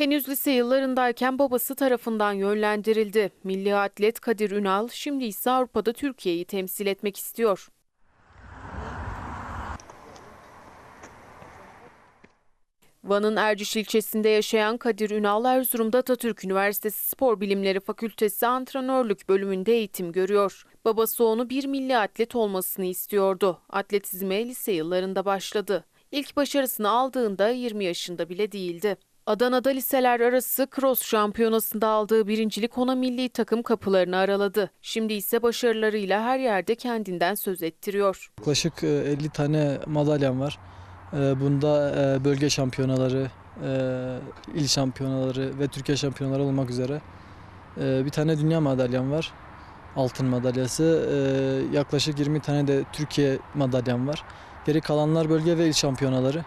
Henüz lise yıllarındayken babası tarafından yönlendirildi. Milli atlet Kadir Ünal şimdi ise Avrupa'da Türkiye'yi temsil etmek istiyor. Van'ın Erciş ilçesinde yaşayan Kadir Ünal Erzurum'da Atatürk Üniversitesi Spor Bilimleri Fakültesi antrenörlük bölümünde eğitim görüyor. Babası onu bir milli atlet olmasını istiyordu. Atletizme lise yıllarında başladı. İlk başarısını aldığında 20 yaşında bile değildi. Adana'da liseler arası cross şampiyonasında aldığı birincilik ona milli takım kapılarını araladı. Şimdi ise başarılarıyla her yerde kendinden söz ettiriyor. Yaklaşık e, 50 tane madalyam var. E, Bunda e, bölge şampiyonaları, e, il şampiyonaları ve Türkiye şampiyonaları olmak üzere e, bir tane dünya madalyam var. Altın madalyası. E, Yaklaşık 20 tane de Türkiye madalyam var. Geri kalanlar bölge ve il şampiyonaları.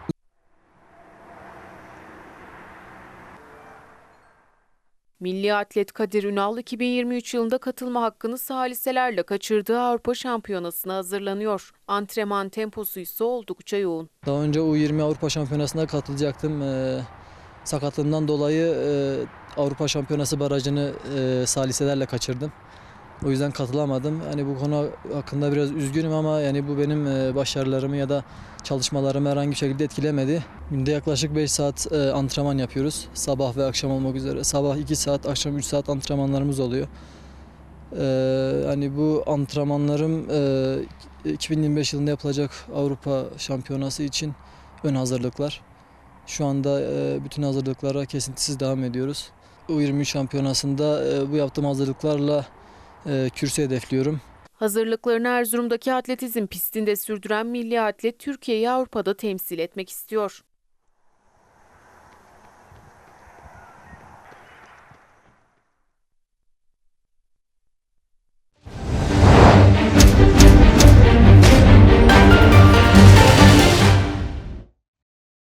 Milli atlet Kadir Ünal 2023 yılında katılma hakkını saliselerle kaçırdığı Avrupa Şampiyonası'na hazırlanıyor. Antrenman temposu ise oldukça yoğun. Daha önce U20 Avrupa Şampiyonası'na katılacaktım. E, Sakatlığımdan dolayı e, Avrupa Şampiyonası barajını e, saliselerle kaçırdım. O yüzden katılamadım. Hani bu konu hakkında biraz üzgünüm ama yani bu benim e, başarılarımı ya da çalışmalarımı herhangi bir şekilde etkilemedi. Günde yaklaşık 5 saat e, antrenman yapıyoruz. Sabah ve akşam olmak üzere. Sabah 2 saat, akşam 3 saat antrenmanlarımız oluyor. E, hani bu antrenmanlarım e, 2025 yılında yapılacak Avrupa Şampiyonası için ön hazırlıklar. Şu anda e, bütün hazırlıklara kesintisiz devam ediyoruz. U23 şampiyonasında e, bu yaptığım hazırlıklarla e, kürsü hedefliyorum. Hazırlıklarını Erzurum'daki atletizm pistinde sürdüren milli atlet Türkiye'yi Avrupa'da temsil etmek istiyor.